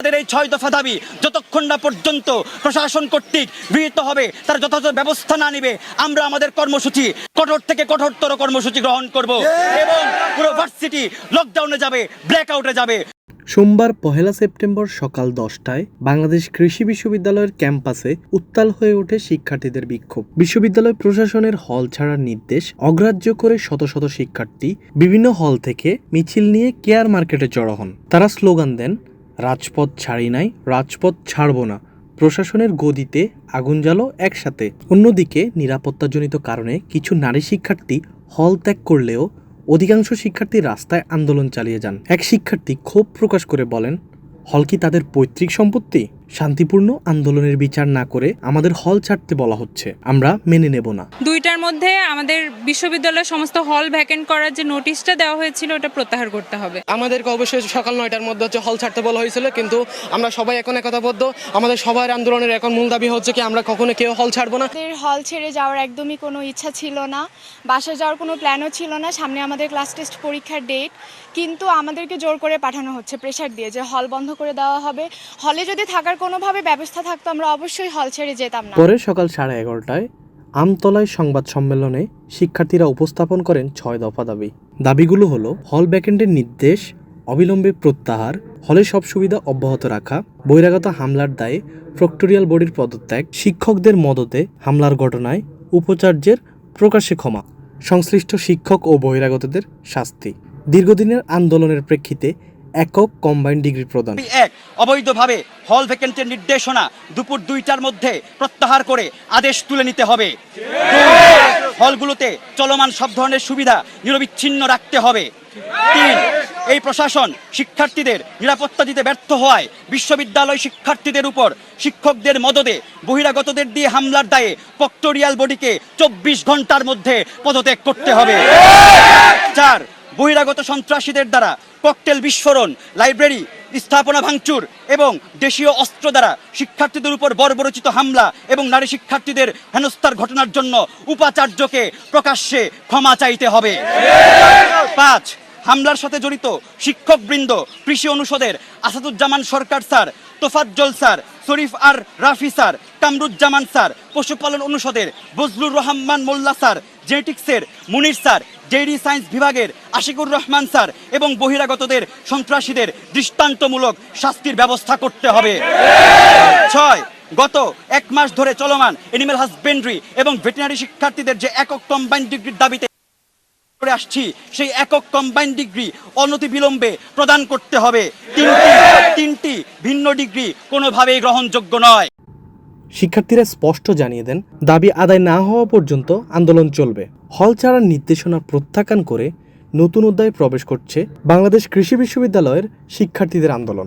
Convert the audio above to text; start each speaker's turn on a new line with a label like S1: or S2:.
S1: এই ছয় দফা দাবি যতক্ষণ না পর্যন্ত প্রশাসন কর্তৃক গৃহীত হবে, তার যথাযথ ব্যবস্থা না নিবে, আমরা আমাদের কর্মসূচি কঠোর থেকে কঠোরতর কর্মসূচি গ্রহণ করব এবং পুরো ভার্সিটি লকডাউনে যাবে ব্ল্যাক আউটে যাবে।
S2: সোমবার পহেলা সেপ্টেম্বর সকাল দশটায় বাংলাদেশ কৃষি বিশ্ববিদ্যালয়ের ক্যাম্পাসে উত্তাল হয়ে ওঠে শিক্ষার্থীদের বিক্ষোভ। বিশ্ববিদ্যালয় প্রশাসনের হল ছাড়ার নির্দেশ, অগ্রাহ্য করে শত শত শিক্ষার্থী বিভিন্ন হল থেকে মিছিল নিয়ে কেয়ার মার্কেটে জড়ো হন। তারা স্লোগান দেন রাজপথ ছাড়ি নাই, রাজপথ ছাড়ব না। প্রশাসনের গদিতে আগুন জ্বালো একসাথে। অন্যদিকে নিরাপত্তাজনিত কারণে কিছু নারী শিক্ষার্থী হল ত্যাগ করলেও অধিকাংশ শিক্ষার্থী রাস্তায় আন্দোলন চালিয়ে যান। এক শিক্ষার্থী ক্ষোভ প্রকাশ করে বলেন, হল কি তাদের পৈতৃক সম্পত্তি? শান্তিপূর্ণ আন্দোলনের বিচার না করে আমাদের হল ছাড়তে বলা হচ্ছে। আমরা মেনে নেব না।
S3: দুইটার মধ্যে আমাদের বিশ্ববিদ্যালয়ের সমস্ত হল ভ্যাকেন্ট করার যে নোটিশটা দেওয়া হয়েছিল ওটা প্রত্যাহার করতে হবে।
S4: আমাদেরকে অবশ্যই সকাল নয়টার মধ্যে হচ্ছে হল ছাড়তে বলা হয়েছিল কিন্তু আমরা সবাই এখন একতাবদ্ধ। আমাদের সবার আন্দোলনের এখন মূল দাবি হচ্ছে কি আমরা কখনো কেউ হল ছাড়বো না।
S5: আমাদের হল ছেড়ে যাওয়ার একদমই কোনো ইচ্ছা ছিল না। বাসা যাওয়ার কোনো প্ল্যানও ছিল না। সামনে আমাদের ক্লাস টেস্ট পরীক্ষার ডেট কিন্তু আমাদেরকে জোর করে পাঠানো হচ্ছে প্রেশার দিয়ে যে হল বন্ধ করে দেওয়া হবে। হলে যদি থাকার কোনোভাবে ব্যবস্থা থাকতো, আমরা অবশ্যই হল ছেড়ে যেতাম না।
S2: পরে সকাল সাড়ে এগারোটায় আমতলায় সংবাদ সম্মেলনে শিক্ষার্থীরা উপস্থাপন করেন ছয় দফা দাবি। দাবিগুলো হলো হল ব্যাকেন্ডের নির্দেশ, অবিলম্বে প্রত্যাহার হলে সব সুবিধা অব্যাহত রাখা, বহিরাগত হামলার দায়ে প্রক্টোরিয়াল বডির পদত্যাগ, শিক্ষকদের মদতে হামলার ঘটনায় উপাচার্যের প্রকাশ্যে ক্ষমা, সংশ্লিষ্ট শিক্ষক ও বহিরাগতদের শাস্তি। দীর্ঘদিনের আন্দোলনের প্রেক্ষিতে একক কম্বাইন্ড ডিগ্রি প্রদান।
S1: এক, অবৈধভাবে হল ভ্যাকেন্টের নির্দেশনা দুপুর দুইটার মধ্যে প্রত্যাহার করে আদেশ তুলে নিতে হবে। হলগুলোতে চলমান সব ধরনের সুবিধা নিরবিচ্ছিন্ন রাখতে হবে। তিন, এই প্রশাসন শিক্ষার্থীদের নিরাপত্তা দিতে ব্যর্থ হওয়ায় বিশ্ববিদ্যালয় শিক্ষার্থীদের উপর শিক্ষকদের মদদে বহিরাগতদের দিয়ে হামলার দায়ে পক্টোরিয়াল বডিকে চব্বিশ ঘণ্টার মধ্যে পদত্যাগ করতে হবে। চার, বহিরাগত সন্ত্রাসীদের দ্বারা ককটেল বিস্ফোরণ, লাইব্রেরি, স্থাপনা ভাঙচুর এবং দেশীয় অস্ত্র দ্বারা শিক্ষার্থীদের উপর বর্বরচিত হামলা এবং নারী শিক্ষার্থীদের হেনস্থার ঘটনার জন্য উপাচার্যকে প্রকাশ্যে ক্ষমা চাইতে হবে। পাঁচ, হামলার সাথে জড়িত শিক্ষকবৃন্দ, কৃষি অনুষদের আসাদুজ্জামান সরকার স্যার তোফাজ্জল স্যার, শরীফ আর রাফি স্যার, কামরুজ্জামান স্যার, পশুপালন অনুষদের বজলুর রহমান মোল্লা স্যার, জেনেটিক্সের মুনির স্যার জেডি সায়েন্স বিভাগের আশিকুর রহমান স্যার এবং বহিরাগতদের সন্ত্রাসীদের দৃষ্টান্তমূলক শাস্তির ব্যবস্থা করতে হবে। ছয়, গত এক মাস ধরে চলমান এনিম্যাল হাজবেন্ড্রি এবং ভেটেনারি শিক্ষার্থীদের যে একক কম্বাইন ডিগ্রির দাবিতে করে আসছি, সেই একক কম্বাইন্ড ডিগ্রি অনতি বিলম্বে প্রদান করতে হবে। তিনটি তিনটি ভিন্ন ডিগ্রি কোনোভাবেই গ্রহণযোগ্য নয়।
S2: শিক্ষার্থীরা স্পষ্ট জানিয়ে দেন, দাবি আদায় না হওয়া পর্যন্ত আন্দোলন চলবে। হল ছাড়ার নির্দেশনা প্রত্যাখ্যান করে নতুন অধ্যায়ে প্রবেশ করছে বাংলাদেশ কৃষি বিশ্ববিদ্যালয়ের শিক্ষার্থীদের আন্দোলন।